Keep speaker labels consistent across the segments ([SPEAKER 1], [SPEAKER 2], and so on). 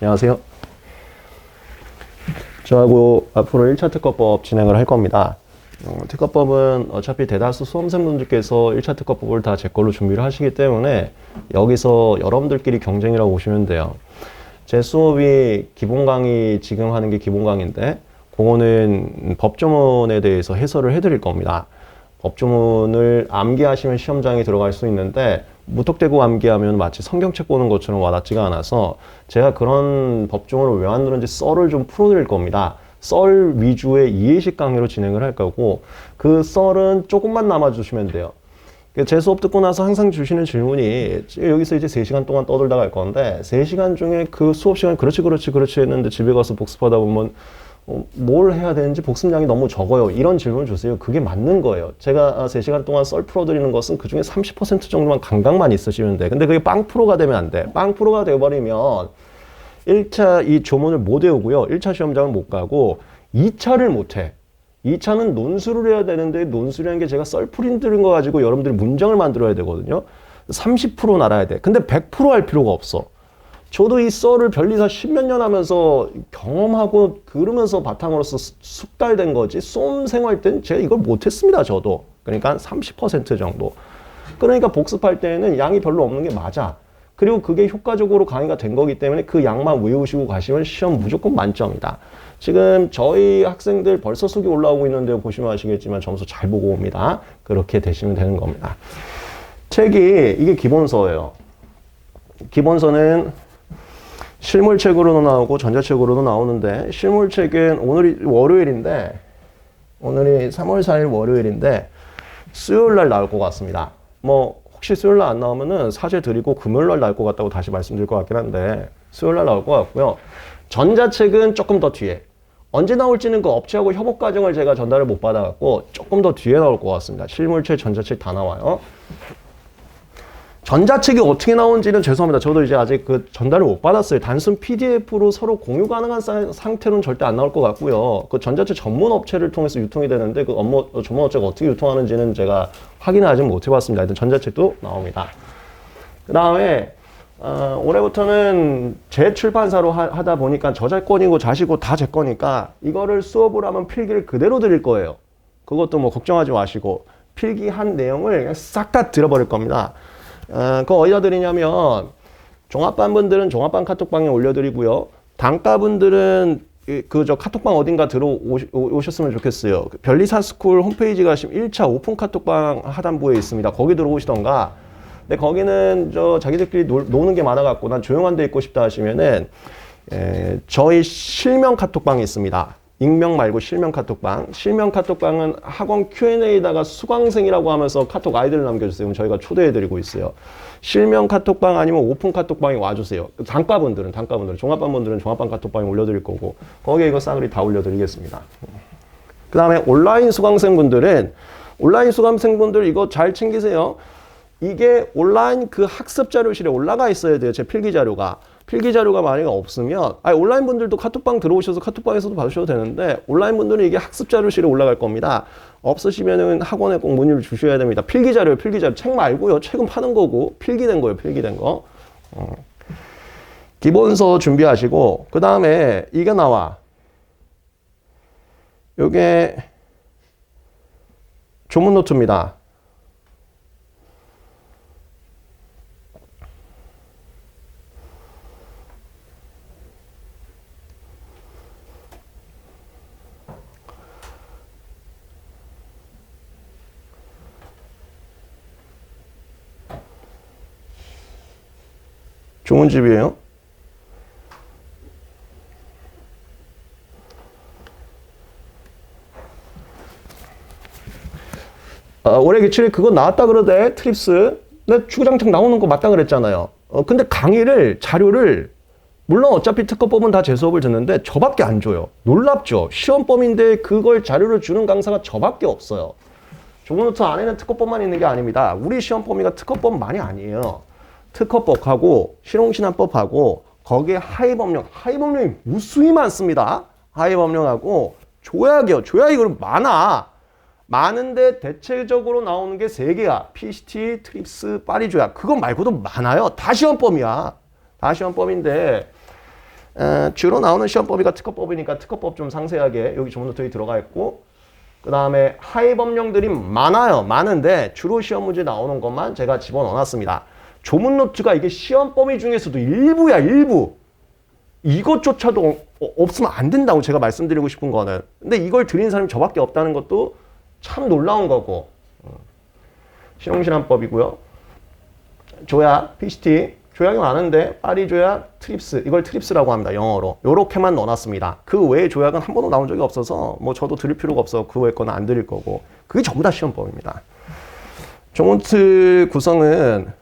[SPEAKER 1] 안녕하세요. 저하고 앞으로 1차 특허법 진행을 할 겁니다. 어, 특허법은 어차피 대다수 수험생분들께서 1차 특허법을 다 제 걸로 준비를 하시기 때문에 여기서 여러분들끼리 경쟁이라고 보시면 돼요. 제 수업이 기본 강의 지금 하는 게 기본 강의인데 그거는 법조문에 대해서 해설을 해드릴 겁니다. 법조문을 암기하시면 시험장에 들어갈 수 있는데 무턱대고 암기하면 마치 성경책 보는 것처럼 와닿지가 않아서 제가 그런 법조문을 왜 만드는지 썰을 좀 풀어드릴 겁니다. 썰 위주의 이해식 강의로 진행을 할 거고 그 썰은 조금만 남아주시면 돼요. 제 수업 듣고 나서 항상 주시는 질문이 여기서 이제 3시간 동안 떠들다 갈 건데 3시간 중에 그 수업 시간 그렇지 그렇지 그렇지 했는데 집에 가서 복습하다 보면 어, 뭘 해야 되는지 복습량이 너무 적어요. 이런 질문 주세요. 그게 맞는 거예요. 제가 3시간 동안 썰 풀어드리는 것은 그 중에 30% 정도만 감각만 있으시면 돼. 근데 그게 빵 프로가 되면 안 돼. 빵 프로가 되어버리면 1차 이 조문을 못 외우고요. 1차 시험장을 못 가고 2차를 못 해. 2차는 논술을 해야 되는데 논술이라는 게 제가 썰풀인 들은 거 가지고 여러분들이 문장을 만들어야 되거든요. 30% 날아야 돼. 근데 100%할 필요가 없어. 저도 이 썰을 변리사 십몇 년 하면서 경험하고 그러면서 바탕으로서 숙달된 거지. 쏨 생활 때는 제가 이걸 못했습니다 저도. 그러니까 30% 정도. 그러니까 복습할 때는 양이 별로 없는 게 맞아. 그리고 그게 효과적으로 강의가 된 거기 때문에 그 양만 외우시고 가시면 시험 무조건 만점이다. 지금 저희 학생들 벌써 숙이 올라오고 있는데 보시면 아시겠지만 점수 잘 보고 옵니다. 그렇게 되시면 되는 겁니다. 책이 이게 기본서예요. 기본서는 실물책으로도 나오고 전자책으로도 나오는데 실물책은 오늘이 월요일인데 오늘이 3월 4일 월요일인데 수요일 날 나올 것 같습니다. 뭐 혹시 수요일 날 안 나오면은 사죄 드리고 금요일 날 나올 것 같다고 다시 말씀드릴 것 같긴 한데 수요일 날 나올 것 같고요. 전자책은 조금 더 뒤에 언제 나올지는 그 업체하고 협업 과정을 제가 전달을 못 받아갖고 조금 더 뒤에 나올 것 같습니다. 실물책, 전자책 다 나와요. 전자책이 어떻게 나온지는 죄송합니다. 저도 이제 아직 그 전달을 못 받았어요. 단순 PDF로 서로 공유 가능한 사- 상태로는 절대 안 나올 것 같고요. 그 전자책 전문 업체를 통해서 유통이 되는데 그 업무 어, 전문 업체가 어떻게 유통하는지는 제가 확인을 아직 못 해봤습니다. 하여튼 전자 책도 나옵니다. 그 다음에 어, 올해부터는 제 출판사로 하, 다 보니까 저작권이고 자시고 다 제 거니까 이거를 수업을 하면 필기를 그대로 드릴 거예요. 그것도 뭐 걱정하지 마시고 필기한 내용을 싹 다 들어버릴 겁니다. 어, 그거 어디다 드리냐면 종합반 분들은 종합반 카톡방에 올려드리고요. 단가분들은 그저 카톡방 어딘가 들어오셨으면 좋겠어요. 그 별리사 스쿨 홈페이지 가시면 1차 오픈 카톡방 하단부에 있습니다. 거기 들어오시던가. 근데 거기는 저 자기들끼리 놀, 노는 게 많아갖고 난 조용한 데 있고 싶다 하시면은 에, 저희 실명 카톡방이 있습니다. 익명 말고 실명 카톡방. 실명 카톡방은 학원 Q&A에다가 수강생이라고 하면서 카톡 아이디를 남겨주세요. 그럼 저희가 초대해드리고 있어요. 실명 카톡방 아니면 오픈 카톡방에 와주세요. 단과분들은, 단과분들은, 종합반분들은 종합반 카톡방에 올려드릴 거고, 거기에 이거 싸그리 다 올려드리겠습니다. 그 다음에 온라인 수강생분들은, 온라인 수강생분들 이거 잘 챙기세요. 이게 온라인 그 학습 자료실에 올라가 있어야 돼요. 제 필기 자료가. 필기 자료가 만약에 없으면, 아니, 온라인 분들도 카톡방 들어오셔서 카톡방에서도 받으셔도 되는데, 온라인 분들은 이게 학습 자료실에 올라갈 겁니다. 없으시면은 학원에 꼭 문의를 주셔야 됩니다. 필기 자료요, 필기 자료. 책 말고요. 책은 파는 거고, 필기된 거예요, 필기된 거. 어. 기본서 준비하시고, 그 다음에 이게 나와. 요게 조문 노트입니다. 좋은 집이에요. 아, 올해 기출에 그거 나왔다 그러대 트립스. 나 주구장창 나오는 거 맞다 그랬잖아요. 어, 근데 강의를 자료를 물론 어차피 특허법은 다 제 수업을 듣는데 저밖에 안 줘요. 놀랍죠? 시험범인데 그걸 자료를 주는 강사가 저밖에 없어요. 조문노트 안에는 특허법만 있는 게 아닙니다. 우리 시험 범위가 특허법만이 아니에요. 특허법하고 실용신안법하고 거기에 하위법령, 하위법령이 무수히 많습니다. 하위법령하고 조약이요. 조약이 그럼 많아. 많은데 대체적으로 나오는 게 세 개야. PCT, 트립스, 파리 조약. 그거 말고도 많아요. 다 시험법이야. 다 시험법인데 에, 주로 나오는 시험법이가 특허법이니까 특허법 좀 상세하게 여기 조문 노트에 들어가 있고 그 다음에 하위 법령들이 많아요. 많은데 주로 시험 문제 나오는 것만 제가 집어넣어놨습니다. 조문 노트가 이게 시험 범위 중에서도 일부야 일부. 이것조차도 어- 없으면 안 된다고 제가 말씀드리고 싶은 거는. 근데 이걸 드린 사람이 저밖에 없다는 것도 참 놀라운 거고. 어. 실용실험법이고요. 조약, PCT, 조약이 많은데 파리 조약, 트립스 이걸 트립스라고 합니다. 영어로. 요렇게만 넣어놨습니다. 그 외에 조약은 한 번도 나온 적이 없어서 뭐 저도 드릴 필요가 없어. 그 외의 거는 안 드릴 거고. 그게 전부 다 시험법입니다. 종원트 구성은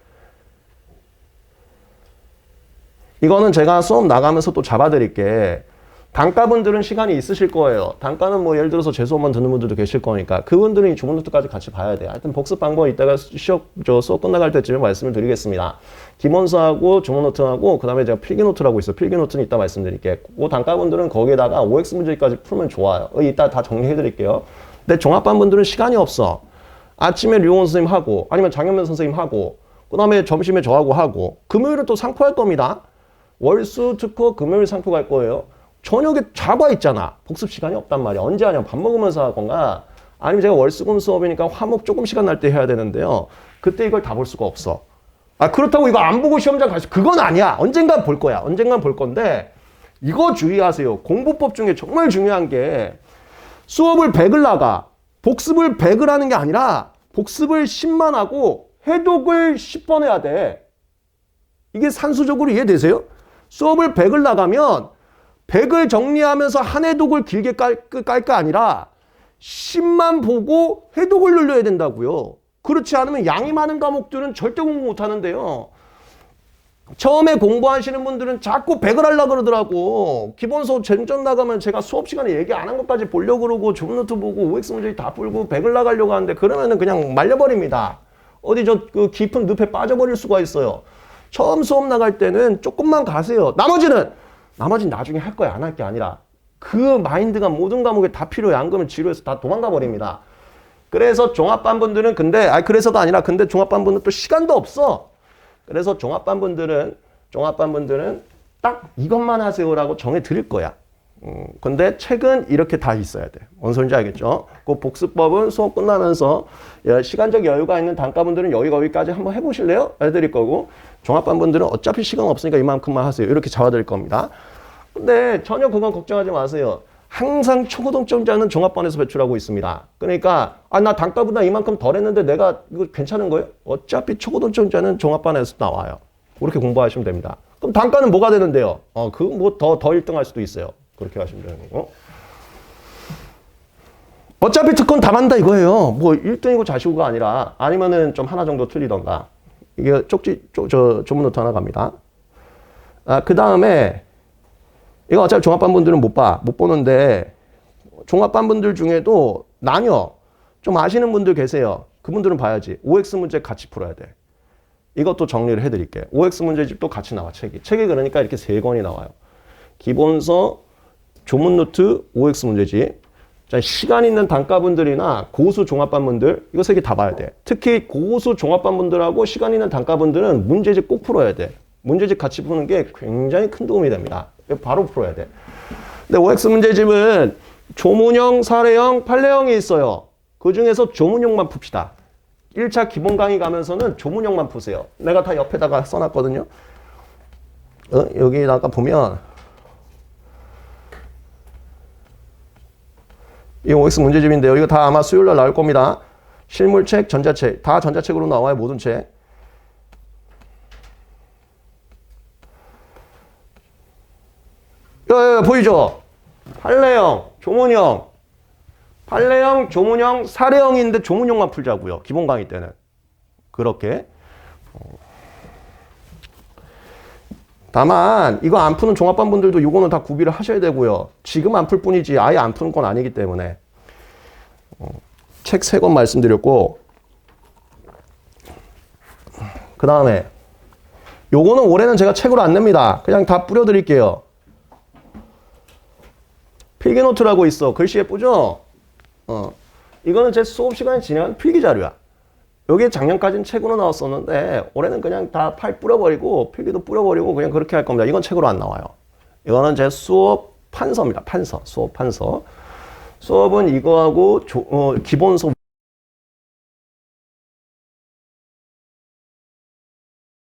[SPEAKER 1] 이거는 제가 수업 나가면서 또 잡아드릴게. 단가 분들은 시간이 있으실 거예요. 단가는 뭐 예를 들어서 제 수업만 듣는 분들도 계실 거니까 그분들은 이 조문 노트까지 같이 봐야 돼요. 하여튼 복습 방법 이따가 시험 저 수업 끝나갈 때쯤에 말씀을 드리겠습니다. 기본서하고 조문 노트하고 그다음에 제가 필기 노트라고 있어요. 필기 노트는 이따 말씀드릴게. 그 단가 분들은 거기에다가 OX 문제까지 풀면 좋아요. 어, 이따 다 정리해 드릴게요. 근데 종합반 분들은 시간이 없어. 아침에 류원 선생님 하고 아니면 장현면 선생님 하고 그다음에 점심에 저하고 하고 금요일은 또 상포할 겁니다. 월수 특허 금요일 상포 갈 거예요. 저녁에 자과 있잖아. 복습 시간이 없단 말이야. 언제 하냐? 밥 먹으면서 하건가? 아니면 제가 월수금 수업이니까 화목 조금 시간 날 때 해야 되는데요. 그때 이걸 다 볼 수가 없어. 아 그렇다고 이거 안 보고 시험장 가서 그건 아니야. 언젠간 볼 거야. 언젠간 볼 건데 이거 주의하세요. 공부법 중에 정말 중요한 게 수업을 100을 나가 복습을 100을 하는 게 아니라 복습을 10만 하고 해독을 10번 해야 돼. 이게 산수적으로 이해되세요? 수업을 100을 나가면 100을 정리하면서 한 해독을 길게 깔거 아니라 10만 보고 해독을 늘려야 된다고요. 그렇지 않으면 양이 많은 과목들은 절대 공부 못 하는데요. 처음에 공부하시는 분들은 자꾸 100을 하려고 그러더라고. 기본 수업 전전 나가면 제가 수업 시간에 얘기 안 한 것까지 보려고 그러고 조문노트 보고 OX 문제 다 풀고 100을 나가려고 하는데 그러면은 그냥 말려버립니다. 어디 저 그 깊은 늪에 빠져버릴 수가 있어요. 처음 수업 나갈 때는 조금만 가세요. 나머지는 나머지는 나중에 할 거야 안 할 게 아니라 그 마인드가 모든 과목에 다 필요해. 안 그러면 지루해서 다 도망가 버립니다. 그래서 종합반분들은 근데 아 그래서가 아니라 근데 종합반분은 또 시간도 없어. 그래서 종합반분들은 종합반분들은 딱 이것만 하세요라고 정해 드릴 거야. 음, 근데 책은 이렇게 다 있어야 돼. 뭔 소리인지 알겠죠? 그 복습법은 수업 끝나면서 예, 시간적 여유가 있는 단과분들은 여기 거기까지 한번 해보실래요? 해드릴 거고 종합반분들은 어차피 시간 없으니까 이만큼만 하세요. 이렇게 잡아드릴 겁니다. 근데 전혀 그건 걱정하지 마세요. 항상 초고등점자는 종합반에서 배출하고 있습니다. 그러니까 아 나 단가보다 이만큼 덜 했는데 내가 이거 괜찮은 거예요? 어차피 초고등점자는 종합반에서 나와요. 그렇게 공부하시면 됩니다. 그럼 단가는 뭐가 되는데요? 어, 그 뭐 더 더 1등 할 수도 있어요. 그렇게 하시면 되는 거고. 어차피 특권 다 만다 이거예요. 뭐 1등이고 자시고가 아니라 아니면은 좀 하나 정도 틀리던가. 이게 쪽지 쪽, 저 조문 노트 하나 갑니다. 아, 그다음에 이거 어차피 종합반 분들은 못 봐. 못 보는데 종합반 분들 중에도 나뉘어. 좀 아시는 분들 계세요. 그분들은 봐야지. OX 문제 같이 풀어야 돼. 이것도 정리를 해드릴게요. OX 문제집도 같이 나와, 책이. 책이 그러니까 이렇게 세 권이 나와요. 기본서, 조문 노트, OX 문제집. 자, 시간 있는 단과분들이나 고수 종합반분들, 이거 세 개 다 봐야 돼. 특히 고수 종합반분들하고 시간 있는 단과분들은 문제집 꼭 풀어야 돼. 문제집 같이 푸는 게 굉장히 큰 도움이 됩니다. 바로 풀어야 돼. 근데 OX 문제집은 조문형, 사례형, 판례형이 있어요. 그 중에서 조문형만 풉시다. 1차 기본 강의 가면서는 조문형만 푸세요. 내가 다 옆에다가 써놨거든요. 어, 여기다가 보면 이 OX 문제집인데요. 이거 다 아마 수요일 날 나올 겁니다. 실물책, 전자책. 다 전자책으로 나와요. 모든 책. 야, 야, 야, 보이죠? 판례형, 조문형. 판례형, 조문형, 사례형인데 조문형만 풀자고요. 기본 강의 때는. 그렇게. 다만 이거 안 푸는 종합반 분들도 이거는 다 구비를 하셔야 되고요. 지금 안 풀 뿐이지 아예 안 푸는 건 아니기 때문에 어, 책세 권 말씀드렸고 그 다음에 요거는 올해는 제가 책으로 안 냅니다. 그냥 다 뿌려드릴게요. 필기노트라고 있어. 글씨 예쁘죠? 어. 이거는 제 수업 시간에 진행한 필기 자료야. 여기 작년까지는 책으로 나왔었는데 올해는 그냥 다 팔 뿌려버리고 필기도 뿌려버리고 그냥 그렇게 할 겁니다. 이건 책으로 안 나와요. 이거는 제 수업 판서입니다. 판서. 수업 판서. 수업은 이거하고 조- 어, 기본 수업